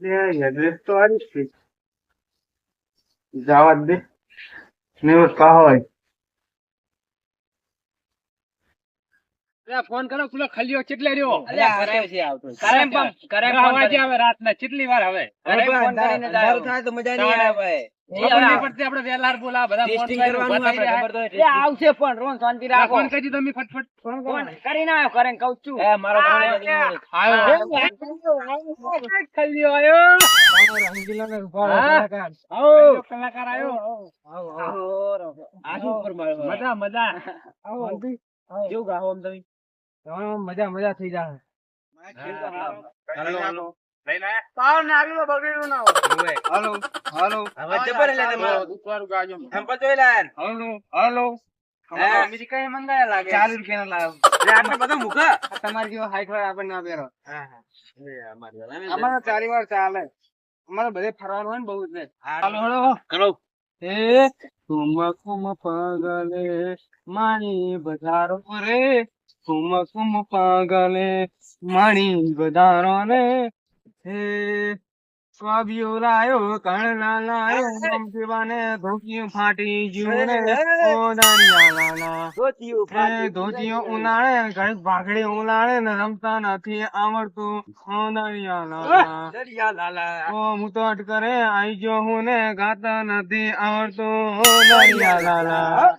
Address તો આવી જ જવા દે. ને બસ હોય. ફોન કરો પેલો ખલ્યો ચેટલે રહ્યો. રાત કરે છે આવતો. કરેમ આવે રાતના વાર હવે ફોન કરીને થાય તો મજા નહીં આવે. ભાઈ. ખબર નહીં પડતી આપણે વહેલા બોલા બધા ફોન કરીને આવશે પણ રોન શાંતિ રાખો. ફોન કરી દીધો મેં ફટફટ. ફોન કરો. ફોન કરીને આવ્યો કરે કઉ છું. મારો આ, ભાઈ નથી આ. મળતો. આવ્યો. ખલ્યો આવ્યો હા? આવો. કલાકાર આવ્યો? આ શું ઉપર માર્યો? મજા મજા. કેવું ગાઓ આમ તમે? મજા મજા થઈ જાય. હાલો હાલો? અમેરિકા મંગાયા લાગે. રૂપિયા આટલા બધા મૂકા? તમારે જેવો હાઈટ હોય આપણને ના પહેરો એ અમારી વાત. અમે અમારે ચારી વાર ચાલે અમારે બધે ફરવાનું હોય ને બહુ એટલે હાલો, હાલો. કરો. એ તુમ કુમ પાગલે માણી બધારો રે તુમ કુમ પાગલે માણી બધારો રે હે સ્વાબિયો લાયો કણલા લાયો આમ જીવાને ધોતિયું ફાટી ગયું રે ઓ દાનિયા લાલા ધોતિયું એ ફાટી ધોતિયો ઉલાળે ઘડીક ભાગડી ઉલાળે ને રમતા નથી આવડતું. ઓ હું તો અટકરે આઈ હું ને ગાતા નથી આવડતું. ઓ દરિયા લાલા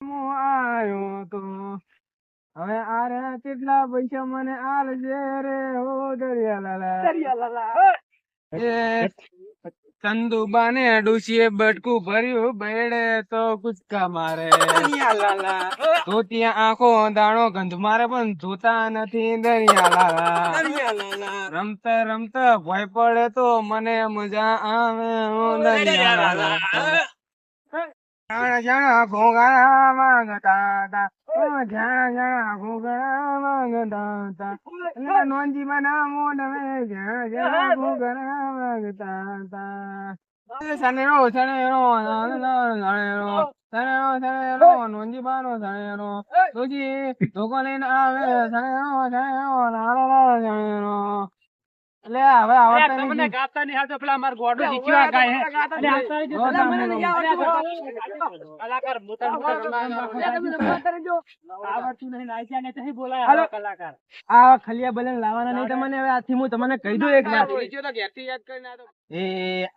હું કેટલા પૈસા મને આલજે રે? ઓ દરિયા લાલા એ ચંદુ બાને ડુસીએ બટકું ભર્યું બેડે તો કુચકા મારે. ધોતિયા આંખો દાણો ગંધ મારે પણ જોતા નથી દરિયા લાલા રમતા રમતા ભય પડે તો મને મજા આવે ઓ દરિયા લાલા જાણા જાણા ઘોઘરા માંગતા હતા જાણા જાણા ઘોઘરા માંગતા મોઢવે જાણા જાણા ઘોઘરા માંગતા સનેરો સનેરો સનેરો સનેરો સનેરો નોંજી બાનો સનેરો તુજી ધોકો લઈને આવે સનેરો સનેરો લાલો સનેરો એટલે હવે આવડતા તમને નથી ગાતા નહીં આવડતું, પેલા અમારા ગોડો જીચવા ગાય હે. અને આ તારી જો મને નહીં આવડતું. કલાકાર મોટા મોટા આવડતું નહીં નાચ્યા ને તહી બોલાય હાલો. કલાકાર આ ખલિયા બલન લાવવાના નહીં તમને હવે આથી હું તમને કહી દઉં એક વાત બીજો તો ઘેરથી યાદ કરીને આ તો એ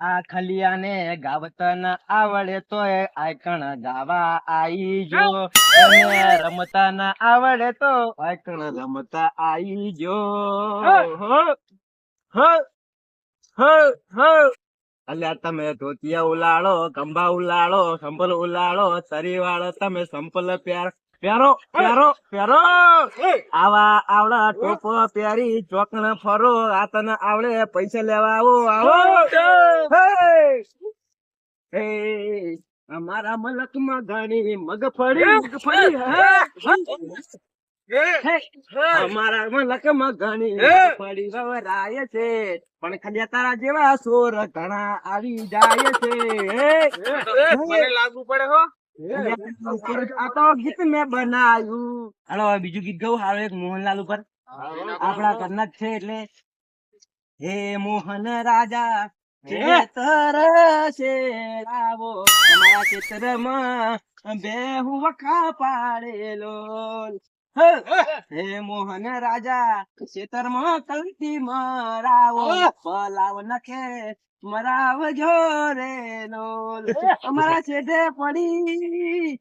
આ ખલિયાને ગાવતન આવડે તો આયકણ ગાવા આઈ જો અને રમતા ના આવડે તો આયકણ રમતા આઈ જો હો અલ્યા તમે ધોતિયા ઉલાળો કંબા ઉલાળો સંપલ ઉલાળો તરી વાળો તમે સંપલ પ્યાર પ્યારો પ્યારો પ્યારો. આવા આવડા ટોપો પ્યારી ચોકણ ફરો આ તને આવડે પૈસા લેવા આવો આવો! અમારા મલકમાં ઘણી મગફળી મગફળી હે! માં પણ ખાલી તારા જેવા સોર ઘણા આવી જાય છે. લાગુ પડે હો. આ તો ગીત મેં બનાવ્યું. હાલો બીજું ગીત ગયું હારો એક મોહનલાલ ઉપર. આપણા ઘરના જ છે એટલે. હે મોહન રાજા ખેતર છે આવો. તમારા ખેતરમાં બેહુ વખા પાડેલો. હે મોહન રાજા ખેતરમાં કલટી મરાવો પલાવ નખે મરાવ જોરે લોલ અમારા છેડે પડી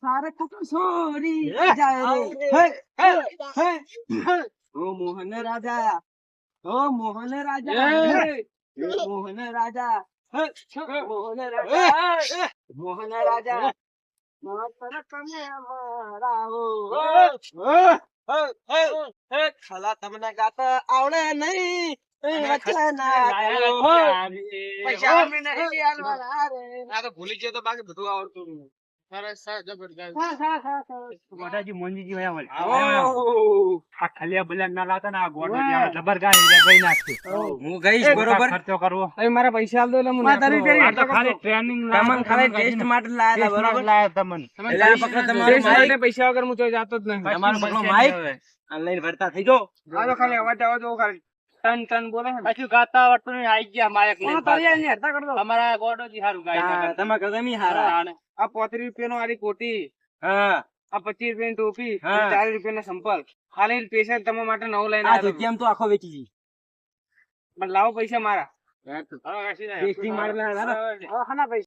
સારે કુકુ સોરી જાય રે. હે હે હે. હે. ઓ મોહન રાજા ઓ મોહન રાજા મોહન રાજા હે. મોહન રાજા મોહન રાજા ખલા તમને ગાતા આવડે નહીં. પૈસા ભૂલી ગયો તો બાકી બધું આવડતું મારા પૈસા આલ દો એટલે હું મારે તારી નીકળું. આ તો ખાલી ટ્રેનિંગ તમને ખાલી ટેસ્ટ માટે લાયા હતા લાયા તમને. એટલે આ પકડો તમારું ટેસ્ટ માઇક. માટે પૈસા વગર હું જતો જાતો જ નહીં. માઇક લઈને ભરતા થઈ જાઓ. ખાલી અવાજ આવો ખાલી ટન ટન બોલે છે કશું ગાતા આવડતું નહીં આઈ ગયા માયક લઈને અમારા ગોડોજી હારું ગાય તમે તમારા કરતા નહીં હારા. આ પોત્રીસ રૂપિયાનો આરી કોટી હા. આ પચીસ રૂપિયાની ટોપી ચાલીસ રૂપિયા ના સંપર્ક. સંપલ ખાલી પૈસા તમારા માટે નવું લઈને આ જગ્યા તો આખો વેચી દી. પણ લાવો પૈસા મારા. ના પૈસા.